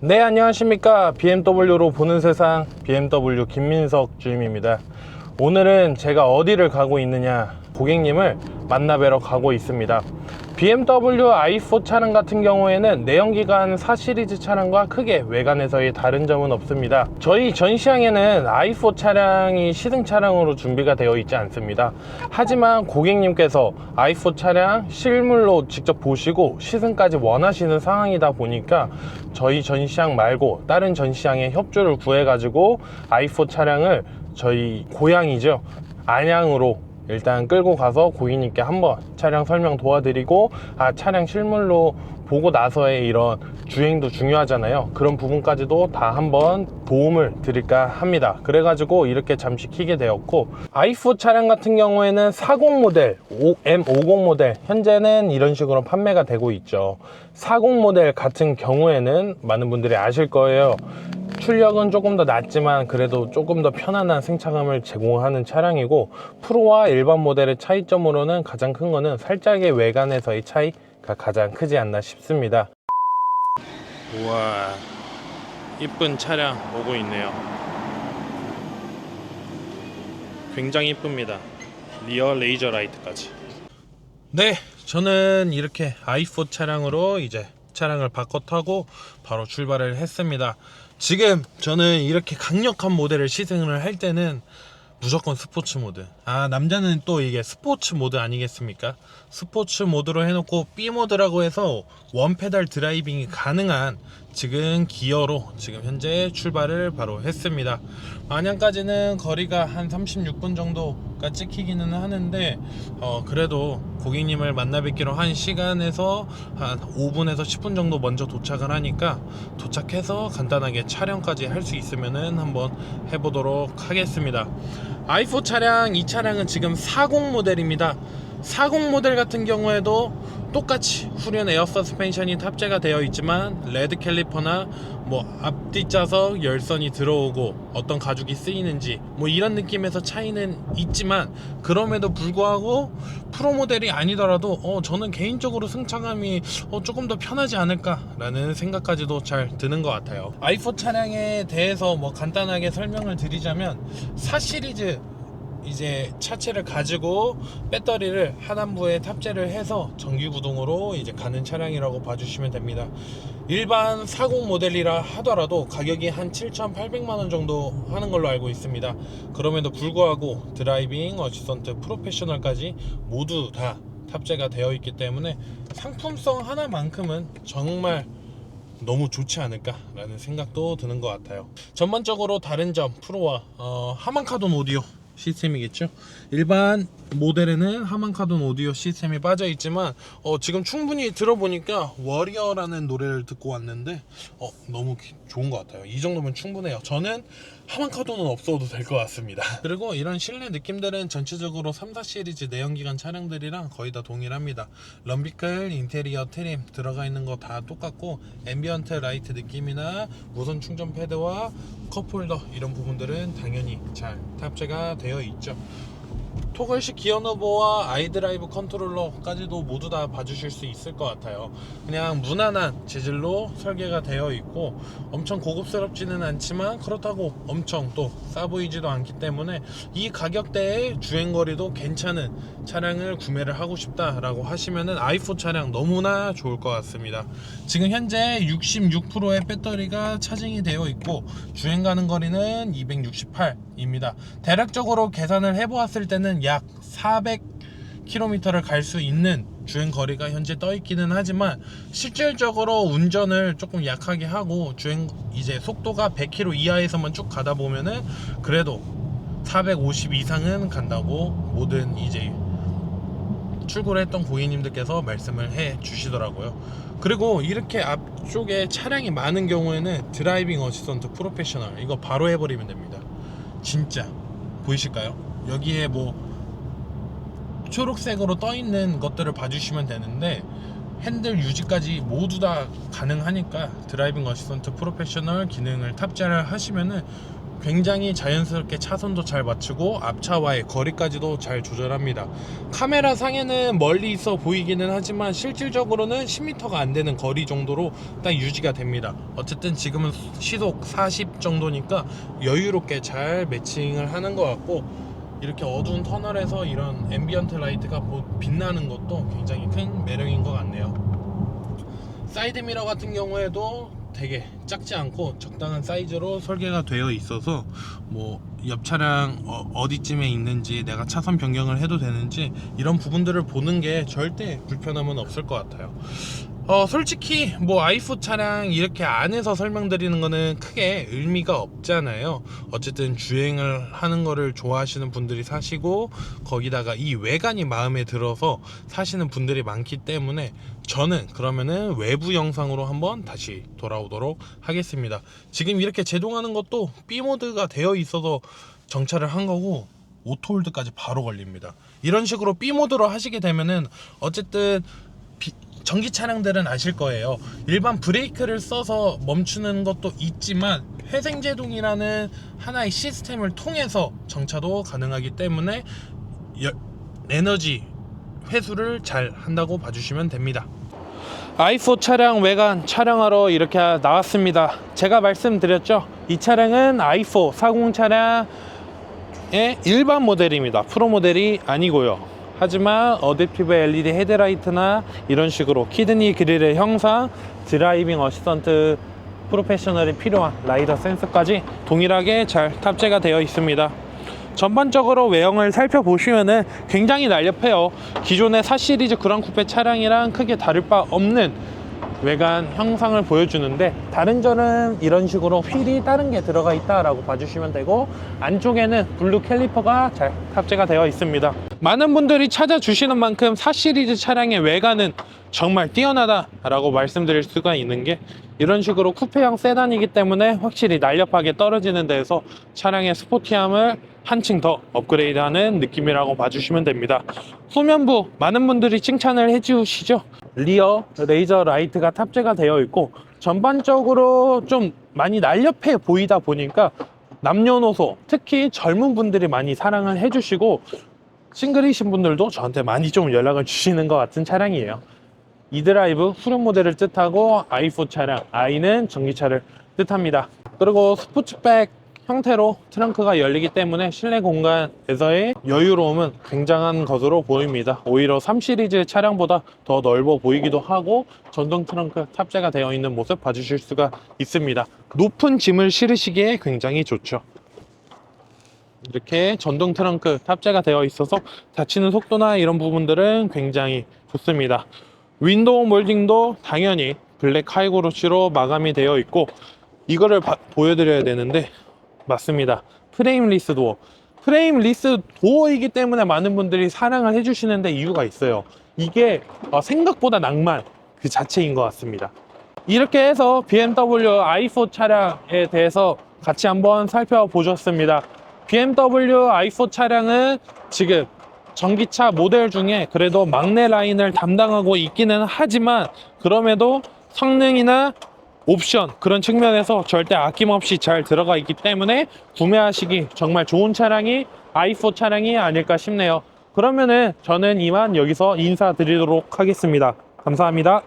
네 안녕하십니까. BMW로 보는 세상 BMW 김민석 주임입니다. 오늘은 제가 어디를 가고 있느냐 고객님을 만나뵈러 가고 있습니다 BMW i4 차량 같은 경우에는 내연기관 4 시리즈 차량과 크게 외관에서의 다른 점은 없습니다. 저희 전시장에는 i4 차량이 시승 차량으로 준비가 되어 있지 않습니다. 하지만 고객님께서 i4 차량 실물로 직접 보시고 시승까지 원하시는 상황이다 보니까 저희 전시장 말고 다른 전시장에 협조를 구해 가지고 i4 차량을 저희 고향이죠. 안양으로 일단 끌고 가서 고객님께 한번 차량 설명 도와드리고 아 차량 실물로 보고 나서의 이런 주행도 중요하잖아요. 그런 부분까지도 다 한번 도움을 드릴까 합니다. 그래가지고 이렇게 잠시 키게 되었고 i4 차량 같은 경우에는 40 모델 M50 모델 현재는 이런 식으로 판매가 되고 있죠. 40 모델 같은 경우에는 많은 분들이 아실 거예요 출력은 조금 더 낮지만 그래도 조금 더 편안한 승차감을 제공하는 차량이고 프로와 일반 모델의 차이점으로는 가장 큰 거는 살짝의 외관에서의 차이가 가장 크지 않나 싶습니다. 우와 이쁜 차량 오고 있네요. 굉장히 이쁩니다. 리어 레이저 라이트까지. 네 저는 이렇게 i4 차량으로 이제 차량을 바꿔 타고 바로 출발을 했습니다 지금 저는 이렇게 강력한 모델을 시승을 할 때는 무조건 스포츠 모드. 아, 남자는 또 이게 스포츠 모드 아니겠습니까? 스포츠 모드로 해놓고 B 모드라고 해서 원페달 드라이빙이 가능한 지금 기어로 지금 현재 출발을 바로 했습니다. 안양까지는 거리가 한 36분 정도 가 찍히기는 하는데, 어, 그래도 고객님을 만나 뵙기로 한 시간에서 한 5분에서 10분 정도 먼저 도착을 하니까 도착해서 간단하게 촬영까지 할 수 있으면은 한번 해보도록 하겠습니다. i4 차량 이 차량은 지금 40 모델입니다. 40 모델 같은 경우에도 똑같이 후륜 에어 서스펜션이 탑재가 되어 있지만 레드 캘리퍼나 뭐 앞뒤 좌석 열선이 들어오고 어떤 가죽이 쓰이는지 뭐 이런 느낌에서 차이는 있지만 그럼에도 불구하고 프로 모델이 아니더라도 어 저는 개인적으로 승차감이 어 조금 더 편하지 않을까라는 생각까지도 잘 드는 것 같아요. i4 차량에 대해서 뭐 간단하게 설명을 드리자면 4 시리즈 이제 차체를 가지고 배터리를 하단부에 탑재를 해서 전기 구동으로 이제 가는 차량이라고 봐주시면 됩니다. 일반 40 모델이라 하더라도 가격이 한 7,800만 원 정도 하는 걸로 알고 있습니다. 그럼에도 불구하고 드라이빙 어시스턴트 프로페셔널까지 모두 다 탑재가 되어 있기 때문에 상품성 하나만큼은 정말 너무 좋지 않을까라는 생각도 드는 것 같아요. 전반적으로 다른 점 프로와 어, 하만카돈 오디오 시스템이겠죠. 일반 모델에는 하만카돈 오디오 시스템이 빠져 있지만 어, 지금 충분히 들어보니까 워리어라는 노래를 듣고 왔는데 어, 너무 기- 좋은 것 같아요. 이 정도면 충분해요. 저는 하만카돈은 없어도 될 것 같습니다. 그리고 이런 실내 느낌들은 전체적으로 3, 4 시리즈 내연기관 차량들이랑 거의 다 동일합니다. 럼비클 인테리어 트림 들어가 있는 거 다 똑같고 앰비언트 라이트 느낌이나 무선 충전 패드와 컵홀더 이런 부분들은 당연히 잘 탑재가 되어 있죠. 토글식 기어 노브와 아이드라이브 컨트롤러까지도 모두 다 봐주실 수 있을 것 같아요. 그냥 무난한 재질로 설계가 되어 있고 엄청 고급스럽지는 않지만 그렇다고 엄청 또 싸 보이지도 않기 때문에 이 가격대에 주행거리도 괜찮은 차량을 구매를 하고 싶다라고 하시면은 i4 차량 너무나 좋을 것 같습니다. 지금 현재 66%의 배터리가 차징이 되어 있고 주행 가는 거리는 268 입니다. 대략적으로 계산을 해보았을 때는 약 400km를 갈 수 있는 주행 거리가 현재 떠 있기는 하지만 실질적으로 운전을 조금 약하게 하고 주행 이제 속도가 100km 이하에서만 쭉 가다 보면은 그래도 450 이상은 간다고 모든 이제 출고를 했던 고객님들께서 말씀을 해 주시더라고요. 그리고 이렇게 앞쪽에 차량이 많은 경우에는 드라이빙 어시스턴트 프로페셔널 이거 바로 해버리면 됩니다. 진짜 보이실까요? 여기에 뭐 초록색으로 떠 있는 것들을 봐주시면 되는데 핸들 유지까지 모두 다 가능하니까 드라이빙 어시스턴트 프로페셔널 기능을 탑재를 하시면은 굉장히 자연스럽게 차선도 잘 맞추고 앞차와의 거리까지도 잘 조절합니다. 카메라 상에는 멀리 있어 보이기는 하지만 실질적으로는 10m가 안 되는 거리 정도로 딱 유지가 됩니다. 어쨌든 지금은 시속 40 정도니까 여유롭게 잘 매칭을 하는 것 같고 이렇게 어두운 터널에서 이런 앰비언트 라이트가 보- 빛나는 것도 굉장히 큰 매력인 것 같네요. 사이드 미러 같은 경우에도 되게 작지 않고 적당한 사이즈로 설계가 되어 있어서 뭐 옆 차량 어, 디쯤에 있는지 내가 차선 변경을 해도 되는지 이런 부분들을 보는 게 절대 불편함은 없을 것 같아요. 어 솔직히 뭐 i4 차량 이렇게 안에서 설명드리는 거는 크게 의미가 없잖아요. 어쨌든 주행을 하는 거를 좋아하시는 분들이 사시고 거기다가 이 외관이 마음에 들어서 사시는 분들이 많기 때문에 저는 그러면은 외부 영상으로 한번 다시 돌아오도록 하겠습니다. 지금 이렇게 제동하는 것도 B 모드가 되어 있어서 정차를 한 거고 오토홀드까지 바로 걸립니다. 이런 식으로 B 모드로 하시게 되면은 어쨌든 비- 전기 차량들은 아실 거예요. 일반 브레이크를 써서 멈추는 것도 있지만 회생제동이라는 하나의 시스템을 통해서 정차도 가능하기 때문에 여- 에너지 회수를 잘 한다고 봐주시면 됩니다. i4 차량 외관 촬영하러 이렇게 나왔습니다. 제가 말씀드렸죠. 이 차량은 i4 40 차량의 일반 모델입니다. 프로 모델이 아니고요. 하지만 어댑티브 LED 헤드라이트나 이런 식으로 키드니 그릴의 형상, 드라이빙 어시스턴트 프로페셔널이 필요한 라이더 센서까지 동일하게 잘 탑재가 되어 있습니다. 전반적으로 외형을 살펴보시면은 굉장히 날렵해요. 기존의 4 시리즈 그랑 쿠페 차량이랑 크게 다를 바 없는 외관 형상을 보여주는데 다른 점은 이런 식으로 휠이 다른 게 들어가 있다라고 봐주시면 되고 안쪽에는 블루 캘리퍼가 잘 탑재가 되어 있습니다. 많은 분들이 찾아주시는 만큼 4 시리즈 차량의 외관은 정말 뛰어나다라고 말씀드릴 수가 있는 게 이런 식으로 쿠페형 세단이기 때문에 확실히 날렵하게 떨어지는 데에서 차량의 스포티함을 한층 더 업그레이드하는 느낌이라고 봐주시면 됩니다. 후면부 많은 분들이 칭찬을 해주시죠. 리어 레이저 라이트가 탑재가 되어 있고 전반적으로 좀 많이 날렵해 보이다 보니까 남녀노소 특히 젊은 분들이 많이 사랑을 해주시고 싱글이신 분들도 저한테 많이 좀 연락을 주시는 것 같은 차량이에요. 이드라이브 후륜 모델을 뜻하고 i4 차량, i는 전기차를 뜻합니다. 그리고 스포츠백 형태로 트렁크가 열리기 때문에 실내 공간에서의 여유로움은 굉장한 것으로 보입니다. 오히려 3 시리즈 차량보다 더 넓어 보이기도 하고 전동 트렁크 탑재가 되어 있는 모습 봐주실 수가 있습니다. 높은 짐을 실으시기에 굉장히 좋죠. 이렇게 전동 트렁크 탑재가 되어 있어서 닫히는 속도나 이런 부분들은 굉장히 좋습니다. 윈도우 몰딩도 당연히 블랙 하이그로시로 마감이 되어 있고 이거를 바- 보여드려야 되는데 맞습니다. 프레임 리스 도어. 프레임 리스 도어이기 때문에 많은 분들이 사랑을 해주시는데 이유가 있어요. 이게 어, 생각보다 낭만 그 자체인 것 같습니다. 이렇게 해서 BMW i4 차량에 대해서 같이 한번 살펴보셨습니다. BMW i4 차량은 지금 전기차 모델 중에 그래도 막내 라인을 담당하고 있기는 하지만 그럼에도 성능이나 옵션 그런 측면에서 절대 아낌없이 잘 들어가 있기 때문에 구매하시기 정말 좋은 차량이 i4 차량이 아닐까 싶네요. 그러면은 저는 이만 여기서 인사드리도록 하겠습니다. 감사합니다.